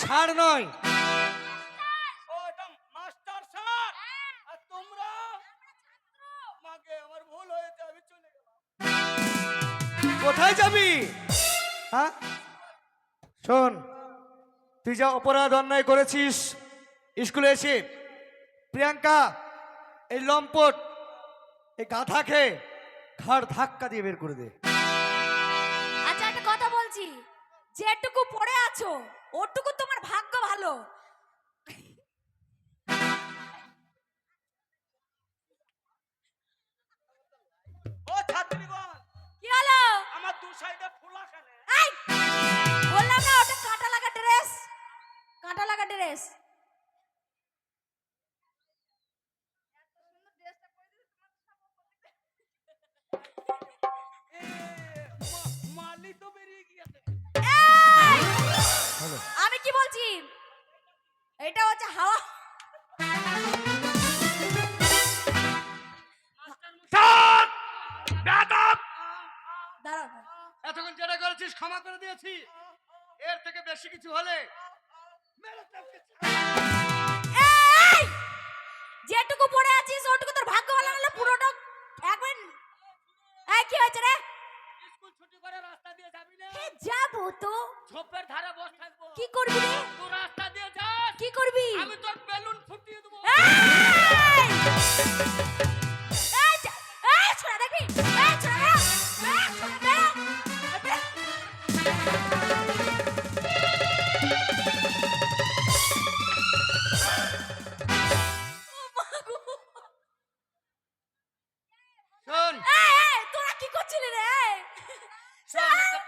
সার নয়। কোথায় যাবি? হ্যাঁ? শোন তুই যা অপরাধ অন্যায় করেছিস স্কুলে এসে প্রিয়াঙ্কা এই লম্পট এই গাধা খেয়ে ঘাড় ধাক্কা দিয়ে বের করে দে। যেটুকু পড়ে আছো ওটুকু তোমার ভাগ্য ভালো। ও ছাত্রীগণ কি হলো? আমার দু সাইডে ফুলা কেন এই! বললাম না ওটা কাঁটা লাগা ড্রেস। কাঁটা লাগা ড্রেস। এটা হচ্ছে হাওয়া। এতক্ষণ যেটা করেছিস ক্ষমা করে দিয়েছি। এর থেকে বেশি কিছু হলে যেটুকু পড়ে আছিস ওটুকু তোর ভাগ্য ভালো হলে পুরোটা একবার এই কি হয়েছে রে? স্কুল ছুটি করে রাস্তা দিয়ে যাবি না? যাব তো। ঝোপের ধারে বস থাকব। কি করবি রে? তুই রাস্তা কি করবি? আমি তোর বেলুন ফুটিয়ে দেবো। এই! এই, ছোড়া দেখবি? ছোড়া ছোড়া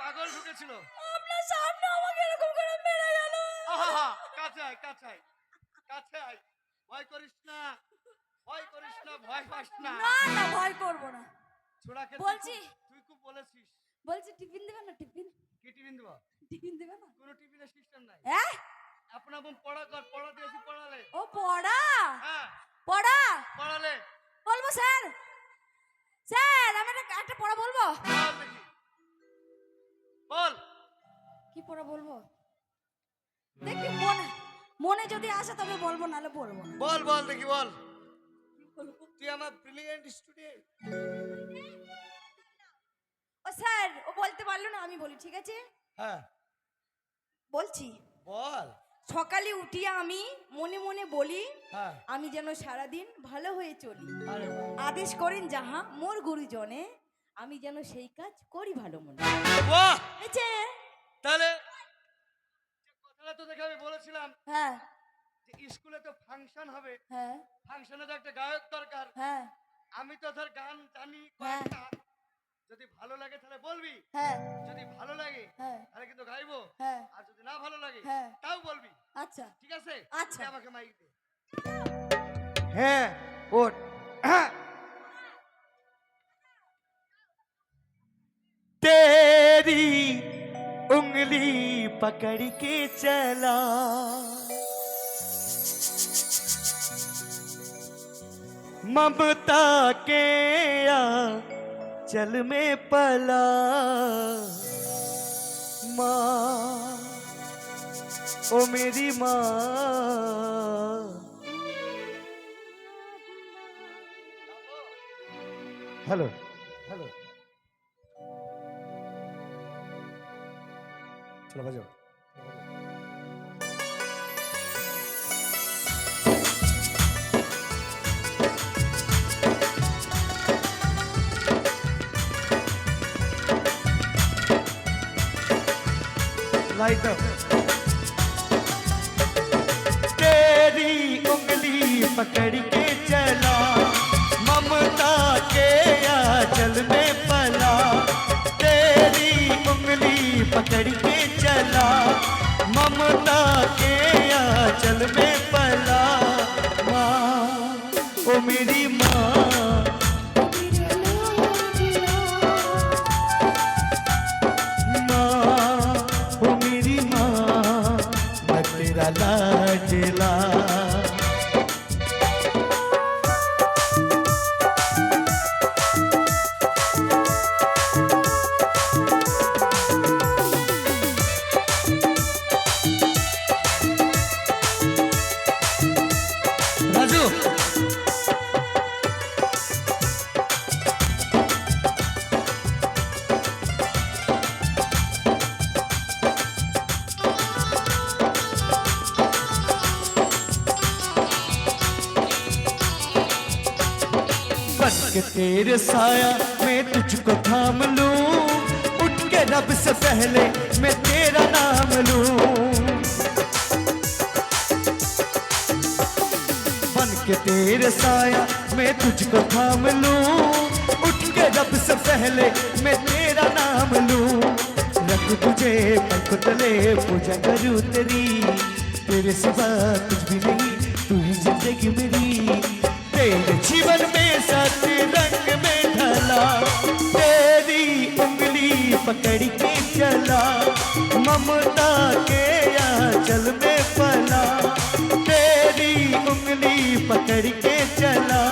পাগল ঢুকেছিল। আপনার সামনে আমাকে এরকম করে মেরে গেল। আহা, কাছে আয় কাছে আয় কাছে আয় ভয় করিস না ভয় করিস না ভয় পাস না। না না ভয় করব না। ছোড়া খেতে বলছি। তুই খুব বলেছিস। বলছি টিফিন দেবে না টিফিন? কি টিফিন দেবো? টিফিন দেবে না? কোনো টিফিনের সিস্টেম নাই। হ্যাঁ আপনা আপন পড়া কর পড়া দিয়েছি পড়ালে। ও পড়া? হ্যাঁ। পড়া? পড়ালে। বলব স্যার। স্যার আমি একটা পড়া বলব? বল বল। কি পড়া বলব? দেখি। মনে যদি আসে তবে বলব নাহলে বলব না। বল বল দেখি বল। তুই আমার ব্রিলিয়েন্ট স্টুডেন্ট ও স্যার ও বলতে পারল না আমি বলি ঠিক আছে? হ্যাঁ। বলছি। বল। সকালে উঠিয়ে আমি মনে মনে বলি হ্যাঁ। আমি যেন সারাদিন ভালো হয়ে চলি। আদেশ করেন যাহা মোর গুরুজনে আমি যেন সেই কাজ করি ভালো মনে? তাহলে তো দেখে আমি বলেছিলাম হ্যাঁ। যে স্কুলে তো ফাংশন হবে। হ্যাঁ। ফাংশনে তো একটা গায়ক দরকার। হ্যাঁ। আমি তো ধর গান জানি হ্যাঁ। কয়েকটা। যদি ভালো লাগে তাহলে বলবি। হ্যাঁ। যদি ভালো লাগে হ্যাঁ। তাহলে কিন্তু গাইবো। হ্যাঁ। আর যদি না ভালো লাগে হ্যাঁ। তাও বলবি। আচ্ছা। ঠিক আছে? আচ্ছা। আমাকে মাইক দে। হ্যাঁ ওট तेरी उंगली पकड़ के चला। ममता के आ चल में पला। माँ ओ मेरी माँ। हेलो। हेलो। चलो बजाओ लाइट अप तेरी उंगली पकड़ लाजला के तेरे साया मैं तुझको थाम लूँ। उठ के रब से पहले मैं तेरा नाम लूँ। बन के तेरे साया मैं तुझको थाम लूँ। उठ के रब से पहले मैं तेरा नाम लूँ। रख तुझे पंख तले पूजा करूँ तेरी। तेरे सिवा कुछ भी नहीं, तू ही ज़िंदगी मेरी। जीवन में सात रंग में ढला। तेरी उंगली पकड़ के चला। ममता के आंचल में पला तेरी उंगली पकड़ के चला।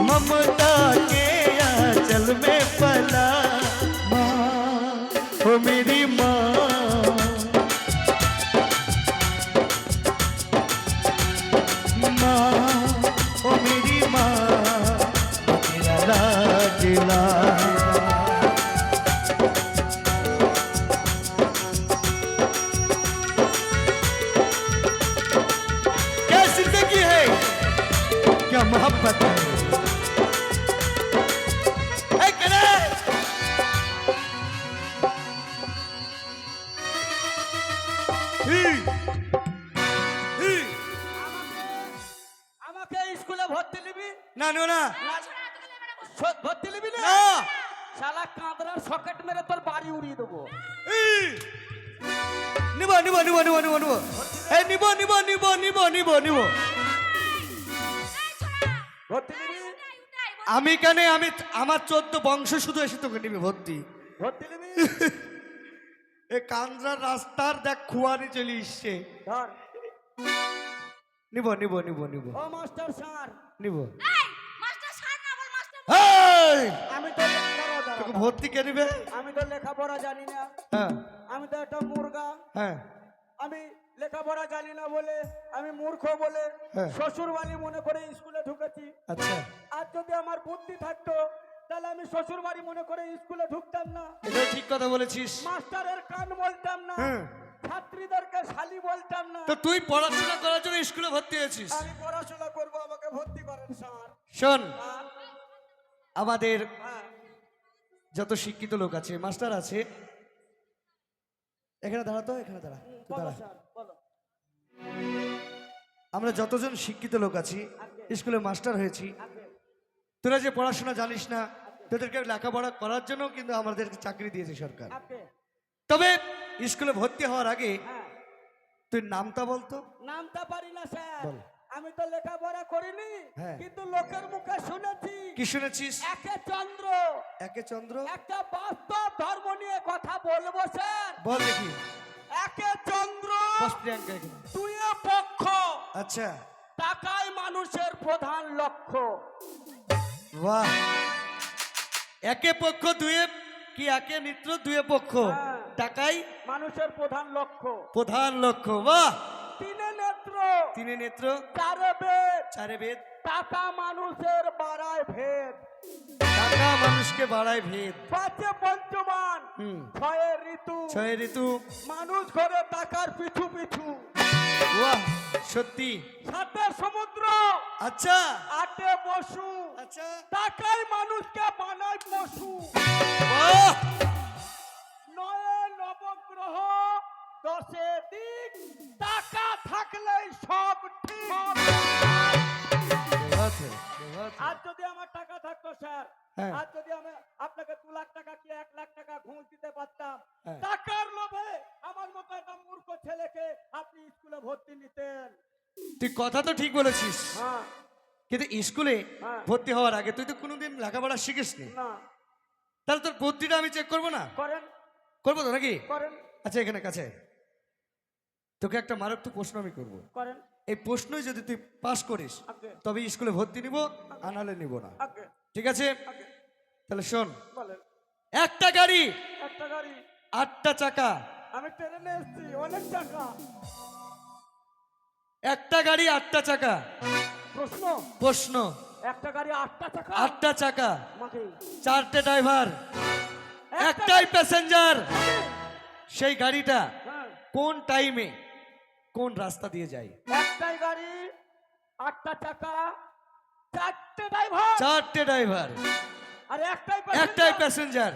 ममता के आंचल में पला मेरी माँ নিবি না ভর্তি নিবি শালা কাঁদরার সকেট মেরে তোর বাড়ি উড়িয়ে দেবো নিব নিব নিব নিব নিব নিব এই নিব নিব নিব নিব নিব নিব ভর্তি নিবি আমি কেন আমি আমার চোদ্দ বংশ শুধু এসে তোকে নিবি ভর্তি ভর্তি নিবি এ কান্দ্রার রাস্তার দেখ খুয়ানি চলে এসছে নিব নিব নিব নিব ও মাস্টার স্যার নিব আমি তো। তোকে ভর্তি কে নিবে আমি তো লেখাপড়া জানি না। হ্যাঁ। আমি তো একটা মুরগা। হ্যাঁ। আমি লেখাপড়া জানি না বলে আমি মূর্খ বলে হ্যাঁ। শ্বশুর বাড়ি মনে করে স্কুলে ঢুকেছি। আচ্ছা। আর যদি আমার বুদ্ধি থাকতো তাহলে আমি শ্বশুর বাড়ি মনে করে স্কুলে ঢুকতাম না। এটা ঠিক কথা বলেছিস। মাস্টারের কান বলতাম না। হ্যাঁ। ছাত্রীদেরকে শালি বলতাম না। তো তুই পড়াশোনা করার জন্য স্কুলে ভর্তি হয়েছিস। আমি পড়াশোনা করব আমাকে ভর্তি করেন স্যার। শোন। আমাদের যত শিক্ষিত লোক আছে মাস্টার আছে এখানে দাঁড়া তো এখানে দাঁড়া দাঁড়া। আমরা যতজন শিক্ষিত লোক আছি স্কুলে মাস্টার হয়েছি তোরা যে পড়াশোনা জানিস না তোদেরকে লেখাপড়া করার জন্য কিন্তু আমাদেরকে চাকরি দিয়েছে সরকার। তবে স্কুলে ভর্তি হওয়ার আগে হ্যাঁ। তুই নামটা বলতো। নামটা পারি না স্যার। আমি তো লেখাপড়া করিনি হ্যাঁ। কিন্তু লোকের মুখে শুনেছি। কি শুনেছিস? একে চন্দ্র। একে চন্দ্র? একটা বাস্তব ধর্ম নিয়ে কথা বলব স্যার। বল দেখি। একে চন্দ্র। দুয়ে পক্ষ। আচ্ছা। টাকাই মানুষের প্রধান লক্ষ্য। বাহ। একে পক্ষ দুয়ে কি একে মিত্র দুয়ে পক্ষ? হ্যাঁ। টাকাই মানুষের প্রধান লক্ষ্য। প্রধান লক্ষ্য। বাহ। তিনে নেত্র। তিনে নেত্র। চারে বেদ। চারে বেদ। টাকা মানুষের বাড়ায় ভেদ। টাকা মানুষকে বাড়ায় ভেদ। পাঁচে পঞ্চমান। ছয়ে ঋতু। ছয় ঋতু। মানুষ ঘরে টাকার পিছু পিছু। বাহ সত্যি। সাথে সমুদ্র। আচ্ছা। আটে বসু আচ্ছা। টাকাই মানুষকে বানায় পশু। নয়ে নবগ্রহ। দশে দিক টাকা থাকলেই সব ঠিক। আর যদি আমার টাকা থাকতো স্যার হ্যাঁ। আর যদি আমি আপনাকে দু লাখ টাকা কি এক লাখ টাকা ঘুষ দিতে পারতাম? হ্যাঁ। টাকার লোভে আমার মতো একটা মূর্খ ছেলেকে আপনি স্কুলে ভর্তি নিতেন। তুই কথা তো ঠিক বলেছিস। হ্যাঁ। কিন্তু স্কুলে। ভর্তি হওয়ার আগে তুই তো কোনোদিন লেখাপড়া শিখিসনি। না। তাহলে তোর বুদ্ধিটা আমি চেক করব না? করেন। করব তো নাকি? করেন। আচ্ছা এখানে কাছে। তোকে একটা মারাত্মক প্রশ্ন আমি করব। করেন। এই প্রশ্নই যদি তুই পাস করিস তবে স্কুলে ভর্তি নিব আনালে নিব না। ঠিক আছে? তাহলে শোন। একটা গাড়ি একটা গাড়ি। আটটা চাকা। আমি ট্রেনে এসেছি অনেক টাকা একটা গাড়ি আটটা চাকা। প্রশ্ন? প্রশ্ন। একটা গাড়ি আটটা চাকা? আটটা চাকা। চারটে ড্রাইভার। একটাই প্যাসেঞ্জার। সেই গাড়িটা হ্যাঁ। কোন টাইমে কোন রাস্তা দিয়ে যায় একটাই গাড়ি আটটা টাকা চারটে ড্রাইভার চারটে ড্রাইভার আর একটাই একটাই প্যাসেঞ্জার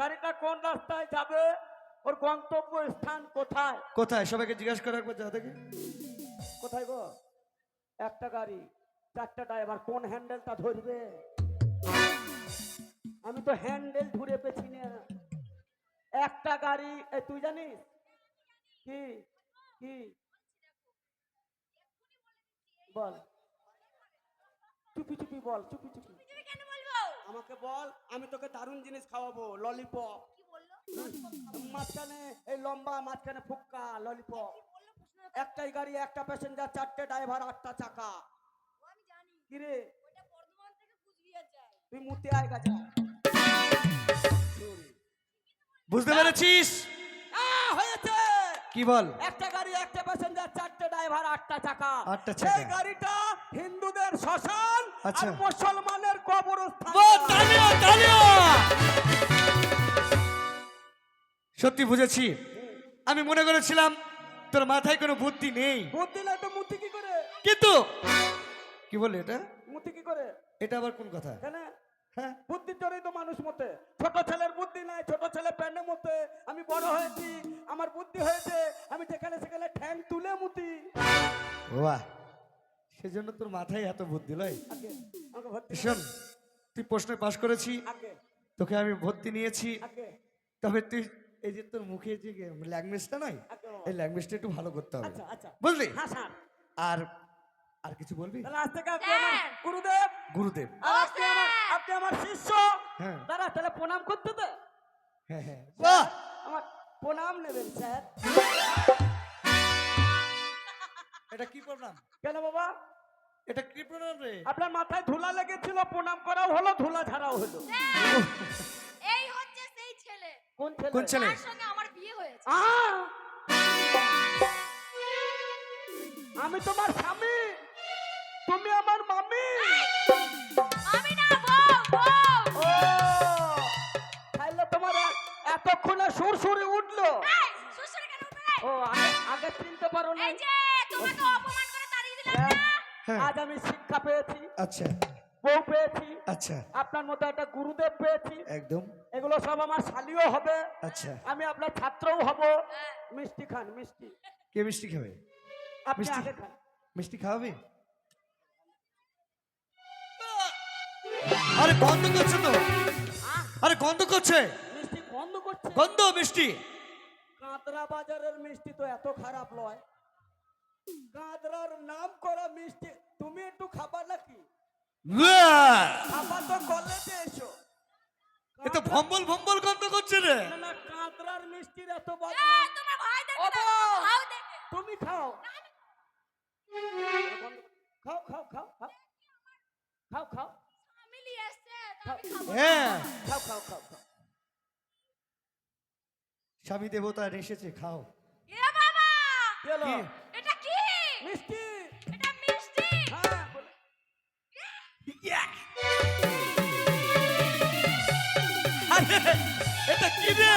গাড়িটা কোন রাস্তায় যাবে? ওর গন্তব্য স্থান কোথায়? কোথায়? সবাইকে জিজ্ঞাসা করার পর যা দেখি। কোথায় গো? একটা গাড়ি চারটা ড্রাইভার কোন হ্যান্ডেলটা ধরবে? আমি তো হ্যান্ডেল ধরে পেছি না। একটা গাড়ি এ তুই জানিস? কি? কি? বল চুপি চুপি বল চুপি চুপি। কেন বলব? আমাকে বল আমি তোকে দারুণ জিনিস খাওয়াবো ললিপপ কি বলল? মাঝখানে এই লম্বা মাঝখানে ফুক্কা ললিপপ একটাই গাড়ি একটা প্যাসেঞ্জার চারটে ড্রাইভার আটটা চাকা। ও আমি জানি। কিরে? তুই মুতে আয় গাছা বুঝতে পেরেছিস? হয়েছে! কি বল? একটা প্যাসেঞ্জার চারটে ড্রাইভার আটটা চাকা। এই গাড়িটা হিন্দুদের শ্মশান আচ্ছা। আর মুসলমানের কবরস্থান! সত্যি বুঝেছি। আমি মনে করেছিলাম তোর মাথায় কোনো বুদ্ধি নেই। বুদ্ধি নাই তো মুতি কি করে? কিন্তু কি বললি এটা? মুতি কি করে? এটা আবার কোন কথা? কেন? হ্যাঁ? বুদ্ধির জন্যই তো মানুষ মতে। ছোট ছেলের বুদ্ধি নাই ছোট ছেলে প্যান্ডে মতে। আমি বড় হয়েছি আমার বুদ্ধি হয়েছে আমি যেখানে সেখানে ঠ্যাং তুলে মুতি। বাহ সেজন্য তোর মাথায় এত বুদ্ধি লয়। আগে আমাকে ভর্তি শোন তুই প্রশ্নে পাশ করেছি। তোকে আমি ভর্তি নিয়েছি। তবে তুই এই যে তোর মুখে যে ল্যাঙ্গুয়েজটা নয় এই ল্যাঙ্গুয়েজটা একটু ভালো করতে হবে। আচ্ছা আচ্ছা। বুঝলি? হ্যাঁ স্যার। আর আর কিছু বলবি? তাহলে আজ থেকে আপনি আমার গুরুদেব। গুরুদেব। আর আপনি আমার আপনি আমার শিষ্য। হ্যাঁ। দাঁড়া তাহলে প্রণাম করতে দে হ্যাঁ হ্যাঁ। আমার প্রণাম নেবেন স্যার। এটা কি প্রণাম? কেন বাবা? এটা কি প্রণাম রে? আপনার মাথায় ধুলা লেগেছিল প্রণাম করাও হলো ধুলা ঝাড়াও হলো। এই হচ্ছে সেই ছেলে। কোন ছেলে? কোন ছেলে? তার সঙ্গে আমার বিয়ে হয়েছে। আমি তোমার স্বামী। তুমি আমার মামি। আমি না বউ বউ। ও তাহলে তোমার এতক্ষণে সুর সুরে উঠল? ও আগে আগে চিনতে পারো না এই যে তোমাকে অপমান করে তাড়িয়ে দিলাম না। হ্যাঁ। আজ আমি শিক্ষা পেয়েছি আচ্ছা। বউ পেয়েছি আচ্ছা। আপনার মতো একটা গুরুদেব পেয়েছি। একদম। এগুলো সব আমার শালিও হবে। আচ্ছা। আমি আপনার ছাত্রও হব। হ্যাঁ। মিষ্টি খান মিষ্টি। কে মিষ্টি খাবে? আপনি আগে খান। মিষ্টি খাওয়াবি? আরে গন্ধ করছে তো। আরে গন্ধ করছে। মিষ্টি বন্ধ করছে? গন্ধ মিষ্টি। কাঁদরা বাজারের মিষ্টি তো এত খারাপ নয় কাঁদরার নাম করা মিষ্টি তুমি একটু খাবার নাকি! খাবার তো কলেজে এসো। এ তো ভম্বল ভম্বল গন্ধ করছে রে। না, না কাঁদরার মিষ্টির এত ওগো! খাও তুমি খাও খাও খাও খাও। খাও খাও খাও ফ্যামিলি এসছে তো আমি খাব হ্যাঁ। খাও খাও খাও খাও। স্বামী দেবতা এসেছে খাও। এ বাবা! কি এটা কি? মিষ্টি। এটা মিষ্টি। হ্যাঁ আরে, এটা কি রে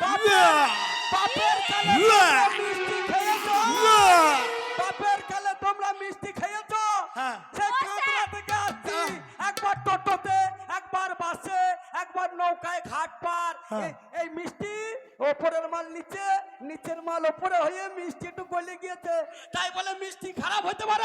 বাপের বাপের কালে তোমরা মিষ্টি খেয়েছো। বাপের কালে তোমরা মিষ্টি খেয়েছো। হ্যাঁ। সে কাঁদরা থেকে আসছি একবার একবার নৌকায় ঘাট পার। হ্যাঁ। এই- এই মিষ্টি ওপরের মাল নিচে নিচের মাল ওপরে হয়ে মিষ্টি একটু গলে গিয়েছে। তাই বলে মিষ্টি খারাপ হতে পারে।